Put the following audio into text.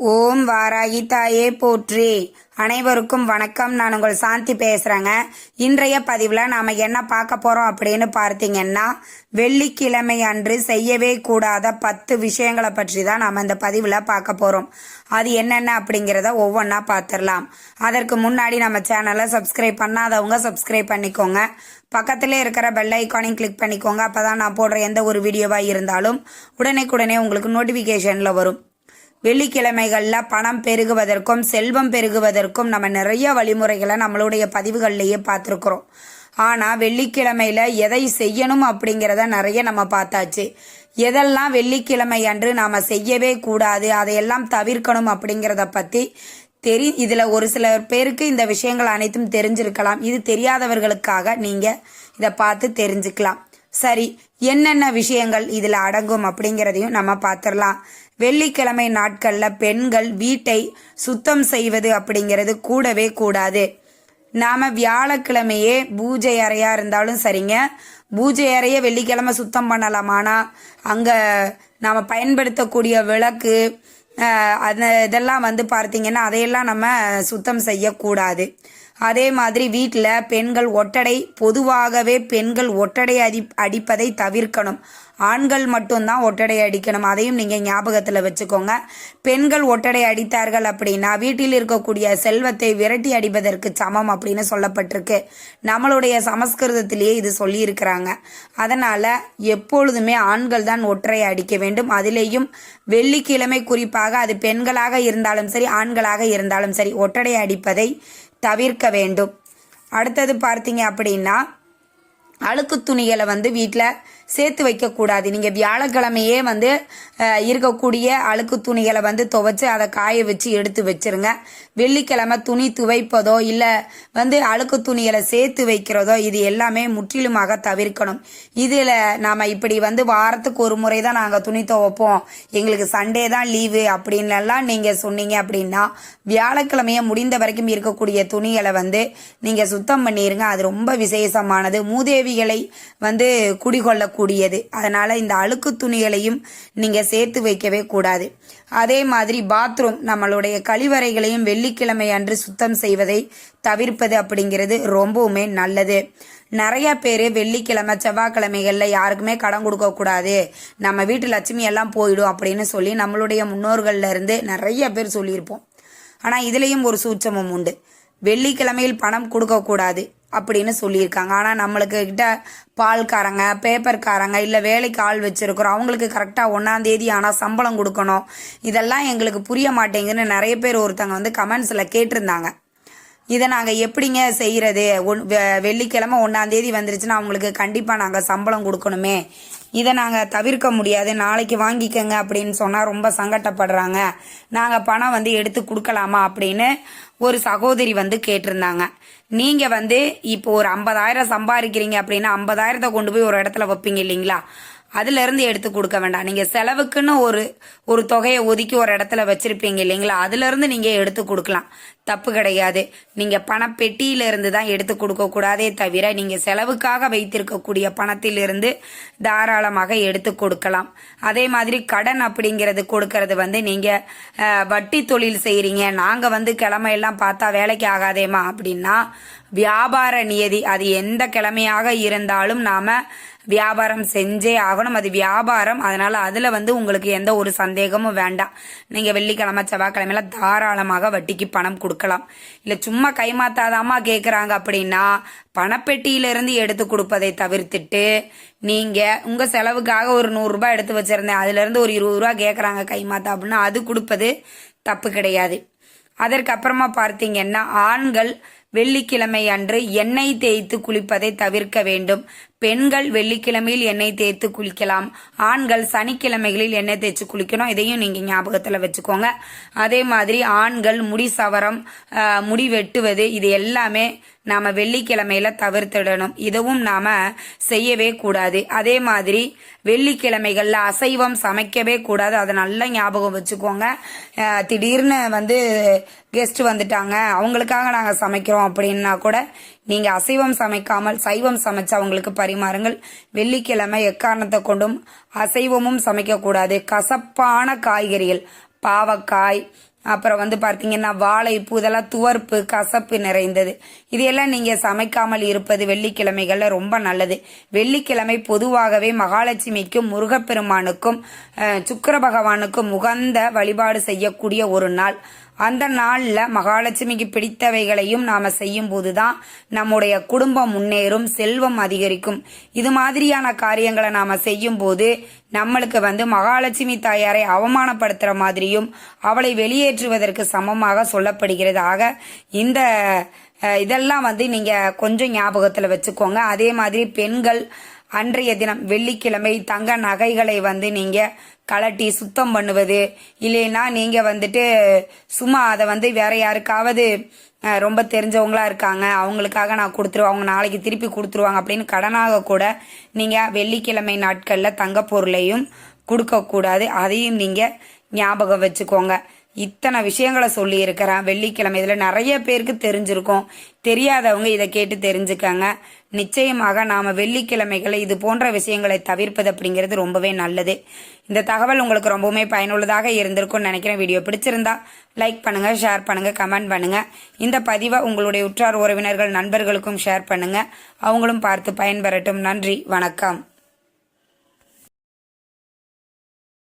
ஓம் வாராகி தாயே போற்றி. அனைவருக்கும் வணக்கம். நான் உங்கள் சாந்தி பேசுகிறேங்க இன்றைய பதிவில் நாம் என்ன பார்க்க போகிறோம் அப்படின்னு பார்த்தீங்கன்னா வெள்ளிக்கிழமை அன்று செய்யவே கூடாத பத்து விஷயங்களை பற்றி தான் நாம் இந்த பதிவில் பார்க்க போகிறோம் அது என்னென்ன அப்படிங்கிறத ஒவ்வொன்றா பார்த்துடலாம். அதற்கு முன்னாடி நம்ம சேனலை சப்ஸ்கிரைப் பண்ணாதவங்க சப்ஸ்கிரைப் பண்ணிக்கோங்க. பக்கத்திலே இருக்கிற பெல் ஐக்கானையும் கிளிக் பண்ணிக்கோங்க. அப்போ தான் நான் போடுற எந்த ஒரு வீடியோவாக இருந்தாலும் உடனே உங்களுக்கு நோட்டிஃபிகேஷனில் வரும். வெள்ளிக்கிழமைகளில் பணம் பெருகுவதற்கும் செல்வம் பெருகுவதற்கும் நம்ம நிறைய வழிமுறைகளை நம்மளுடைய பதிவுகள்லேயே பார்த்துருக்குறோம். ஆனால் வெள்ளிக்கிழமையில் எதை செய்யணும் அப்படிங்கிறத நிறைய நம்ம பார்த்தாச்சு. எதெல்லாம் வெள்ளிக்கிழமை அன்று நாம் செய்யவே கூடாது அதையெல்லாம் தவிர்க்கணும் அப்படிங்கிறத பற்றி தெரி இதில் ஒரு சில பேருக்கு இந்த விஷயங்கள் அனைத்தும் தெரிஞ்சிருக்கலாம். இது தெரியாதவர்களுக்காக நீங்கள் இதை பார்த்து தெரிஞ்சுக்கலாம். சரி என்னென்ன விஷயங்கள் இதில் அடங்கும் அப்படிங்கிறதையும் நம்ம பார்த்துடலாம். வெள்ளிக்கிழமை நாட்களில் பெண்கள் வீட்டை சுத்தம் செய்வது அப்படிங்கிறது கூடவே கூடாது. நாம் வியாழக்கிழமையே பூஜை அறையாக இருந்தாலும் சரிங்க. பூஜை அறையை வெள்ளிக்கிழமை சுத்தம் பண்ணலாமானா அங்கே நாம் பயன்படுத்தக்கூடிய விளக்கு அந்த இதெல்லாம் வந்து பார்த்தீங்கன்னா அதையெல்லாம் நம்ம சுத்தம் செய்யக்கூடாது. அதே மாதிரி வீட்டில் பெண்கள் ஒட்டடை பொதுவாகவே பெண்கள் ஒட்டடை அடி அடிப்பதை தவிர்க்கணும். ஆண்கள் மட்டும்தான் ஒட்டடை அடிக்கணும். அதையும் நீங்கள் ஞாபகத்தில் வச்சுக்கோங்க. பெண்கள் ஒட்டடை அடித்தார்கள் அப்படின்னா வீட்டில் இருக்கக்கூடிய செல்வத்தை விரட்டி அடிப்பதற்கு சமம் அப்படின்னு சொல்லப்பட்டிருக்கு. நம்மளுடைய சமஸ்கிருதத்திலேயே இது சொல்லியிருக்கிறாங்க. அதனால் எப்பொழுதுமே ஆண்கள் தான் ஒற்றை அடிக்க வேண்டும். அதிலேயும் வெள்ளிக்கிழமை குறிப்பாக அது பெண்களாக இருந்தாலும் சரி ஆண்களாக இருந்தாலும் சரி ஒட்டடை அடிப்பதை தவிர்க்க வேண்டும். அடுத்தது பார்த்தீங்க அப்படின்னா அழுக்கு துணிகளை வந்து வீட்டில் சேர்த்து வைக்கக்கூடாது. நீங்கள் வியாழக்கிழமையே வந்து இருக்கக்கூடிய அழுக்கு துணிகளை வந்து துவைச்சி அதை காய வச்சு எடுத்து வச்சிருங்க. வெள்ளிக்கிழமை துணி துவைப்பதோ இல்லை வந்து அழுக்கு துணிகளை சேர்த்து வைக்கிறதோ இது எல்லாமே முற்றிலுமாக தவிர்க்கணும். இதில் நாம் இப்படி வந்து வாரத்துக்கு ஒரு முறை தான் நாங்கள் துணி துவைப்போம். எங்களுக்கு சண்டே தான் லீவு அப்படின்லாம் நீங்கள் சொன்னீங்க அப்படின்னா வியாழக்கிழமையை முடிந்த வரைக்கும் இருக்கக்கூடிய துணிகளை வந்து நீங்கள் சுத்தம் பண்ணிடுங்க அது ரொம்ப விசேஷமானது. மூதேவிகளை வந்து குடிகொள்ள கூடியது அதனால் இந்த அழுக்கு துணிகளையும் நீங்கள் சேர்த்து வைக்கவே கூடாது. அதே மாதிரி பாத்ரூம் நம்மளுடைய கழிவறைகளையும் வெள்ளிக்கிழமை அன்று சுத்தம் செய்வதை தவிர்ப்பது அப்படிங்கிறது ரொம்பவுமே நல்லது. நிறைய பேர் வெள்ளிக்கிழமை செவ்வாய்க்கிழமைகளில் யாருக்குமே கடன் கொடுக்கக்கூடாது நம்ம வீட்டு லட்சுமி எல்லாம் போயிடும் அப்படின்னு சொல்லி நம்மளுடைய முன்னோர்கள்லேருந்து நிறைய பேர் சொல்லியிருப்போம். ஆனால் இதுலேயும் ஒரு சூட்சமும் உண்டு. வெள்ளிக்கிழமையில் பணம் கொடுக்கக்கூடாது அப்படின்னு சொல்லியிருக்காங்க. ஆனால் நம்மளுக்கு கிட்ட பால்காரங்க பேப்பர்காரங்க இல்லை வேலைக்கு ஆள் வச்சுருக்குறோம். அவங்களுக்கு கரெக்டாக ஒன்றாந்தேதி ஆனால் சம்பளம் கொடுக்கணும். இதெல்லாம் எங்களுக்கு புரிய மாட்டேங்குதுன்னு நிறைய பேர் ஒருத்தங்க வந்து கமெண்ட்ஸில் கேட்டிருந்தாங்க. இதை நாங்கள் எப்படிங்க செய்கிறது ஒன் வெள்ளிக்கிழமை ஒன்றாந்தேதி வந்துருச்சுன்னா அவங்களுக்கு கண்டிப்பாக நாங்கள் சம்பளம் கொடுக்கணுமே. இதை நாங்கள் தவிர்க்க முடியாது. நாளைக்கு வாங்கிக்கங்க அப்படின்னு சொன்னால் ரொம்ப சங்கட்டப்படுறாங்க. நாங்கள் பணம் வந்து எடுத்து கொடுக்கலாமா அப்படின்னு ஒரு சகோதரி வந்து கேட்டிருந்தாங்க. நீங்கள் வந்து இப்போ ஒரு ஐம்பதாயிரம் சம்பாதிக்கிறீங்க அப்படின்னா ஐம்பதாயிரத்தை கொண்டு போய் ஒரு இடத்துல வைப்பீங்க இல்லைங்களா? அதுலேருந்து எடுத்து கொடுக்க வேண்டாம். நீங்கள் செலவுக்குன்னு ஒரு ஒரு தொகையை ஒதுக்கி ஒரு இடத்துல வச்சுருப்பீங்க இல்லைங்களா? அதுலேருந்து நீங்கள் எடுத்து கொடுக்கலாம். தப்பு கிடையாது. நீங்க பணப்பெட்டியில இருந்து தான் எடுத்து கொடுக்க கூடாதே தவிர நீங்க செலவுக்காக வைத்திருக்கக்கூடிய பணத்திலிருந்து தாராளமாக எடுத்து கொடுக்கலாம். அதே மாதிரி கடன் அப்படிங்கிறது கொடுக்கறது வந்து நீங்க வட்டி தொழில் செய்கிறீங்க நாங்க வந்து கிழமையெல்லாம் பார்த்தா வேலைக்கு ஆகாதேமா அப்படின்னா வியாபார நியதி அது எந்த கிழமையாக இருந்தாலும் நாம வியாபாரம் செஞ்சே ஆகணும். அது வியாபாரம். அதனால அதுல வந்து உங்களுக்கு எந்த ஒரு சந்தேகமும் வேண்டாம். நீங்க வெள்ளிக்கிழமை செவ்வாய்க்கிழமையில தாராளமாக வட்டிக்கு பணம் கொடுக்கலாம். இல்ல சும்மா கைமாத்தாதாமா கேக்குறாங்க அப்படின்னா பணப்பெட்டியிலிருந்து எடுத்து கொடுப்பதை தவிர்த்துட்டு நீங்க உங்க செலவுக்காக ஒரு நூறு ரூபாய் எடுத்து வச்சிருந்தேன். அதுல இருந்து ஒரு இருபது ரூபா கேக்குறாங்க கைமாத்தா அப்படின்னா அது கொடுப்பது தப்பு கிடையாது. அதற்கு அப்புறமா பார்த்தீங்கன்னா ஆண்கள் வெள்ளிக்கிழமை அன்று எண்ணெய் தேய்த்து குளிப்பதை தவிர்க்க வேண்டும். பெண்கள் வெள்ளிக்கிழமையில் எண்ணெய் தேய்த்து குளிக்கலாம். ஆண்கள் சனிக்கிழமைகளில் எண்ணெய் தேய்ச்சி குளிக்கணும். இதையும் நீங்கள் ஞாபகத்தில் வச்சுக்கோங்க. அதே மாதிரி ஆண்கள் முடி சவரம் முடி வெட்டுவது இது எல்லாமே நாம் வெள்ளிக்கிழமையில தவிர்த்திடணும். இதுவும் நாம் செய்யவே கூடாது. அதே மாதிரி வெள்ளிக்கிழமைகளில் அசைவம் சமைக்கவே கூடாது. அதை நல்லா ஞாபகம் வச்சுக்கோங்க. திடீர்னு வந்து கெஸ்ட் வந்துட்டாங்க. அவங்களுக்காக நாங்கள் சமைக்கிறோம் அப்படின்னா கூட நீங்க அசைவம் சமைக்காமல் சைவம் சமைச்சு அவங்களுக்கு பரிமாறுங்கள். வெள்ளிக்கிழமை எக்காரணத்தை கொண்டும் அசைவமும் சமைக்கக்கூடாது. கசப்பான காய்கறிகள் பாவக்காய் அப்புறம் வந்து பார்த்தீங்கன்னா வாழைப்பூ இதெல்லாம் துவர்ப்பு கசப்பு நிறைந்தது. இதையெல்லாம் நீங்கள் சமைக்காமல் இருப்பது வெள்ளிக்கிழமைகளில் ரொம்ப நல்லது. வெள்ளிக்கிழமை பொதுவாகவே மகாலட்சுமிக்கும் முருகப்பெருமானுக்கும் சுக்கர பகவானுக்கும் உகந்த வழிபாடு செய்யக்கூடிய ஒரு நாள். அந்த நாளில் மகாலட்சுமிக்கு பிடித்தவைகளையும் நாம் செய்யும்போது தான் நம்முடைய குடும்பம் முன்னேறும் செல்வம் அதிகரிக்கும். இது மாதிரியான காரியங்களை நாம் செய்யும்போது நம்மளுக்கு வந்து மகாலட்சுமி தாயாரை அவமானப்படுத்துகிற மாதிரியும் அவளை வெளியேற்றுவதற்கு சமமாக சொல்லப்படுகிறது. ஆக இந்த இதெல்லாம் வந்து நீங்கள் கொஞ்சம் ஞாபகத்தில் வச்சுக்கோங்க. அதே மாதிரி பெண்கள் அன்றைய தினம் வெள்ளிக்கிழமை தங்க நகைகளை வந்து நீங்க கலட்டி சுத்தம் பண்ணுவது இல்லைன்னா நீங்க வந்துட்டு சும்மா அதை வந்து வேற யாருக்காவது ரொம்ப தெரிஞ்சவங்களா இருக்காங்க அவங்களுக்காக நான் கொடுத்துருவேன் அவங்க நாளைக்கு திருப்பி கொடுத்துருவாங்க அப்படின்னு கடனாக கூட நீங்க வெள்ளிக்கிழமை நாட்களில் தங்க பொருளையும் கொடுக்கக்கூடாது. அதையும் நீங்க ஞாபகம் வச்சுக்கோங்க. இத்தனை விஷயங்களை சொல்லியிருக்கிறேன். வெள்ளிக்கிழமை இதில் நிறைய பேருக்கு தெரிஞ்சிருக்கும். தெரியாதவங்க இதை கேட்டு தெரிஞ்சுக்காங்க. நிச்சயமாக நாம் வெள்ளிக்கிழமைகளை இது போன்ற விஷயங்களை தவிர்ப்பது அப்படிங்கிறது ரொம்பவே நல்லது. இந்த தகவல் உங்களுக்கு ரொம்பவுமே பயனுள்ளதாக இருந்திருக்கும்னு நினைக்கிறேன். வீடியோ பிடிச்சிருந்தா லைக் பண்ணுங்கள் ஷேர் பண்ணுங்கள் கமெண்ட் பண்ணுங்கள் இந்த பதிவை உங்களுடைய உற்றார் உறவினர்கள் நண்பர்களுக்கும் ஷேர் பண்ணுங்கள் அவங்களும் பார்த்து பயன்பெறட்டும். நன்றி வணக்கம்.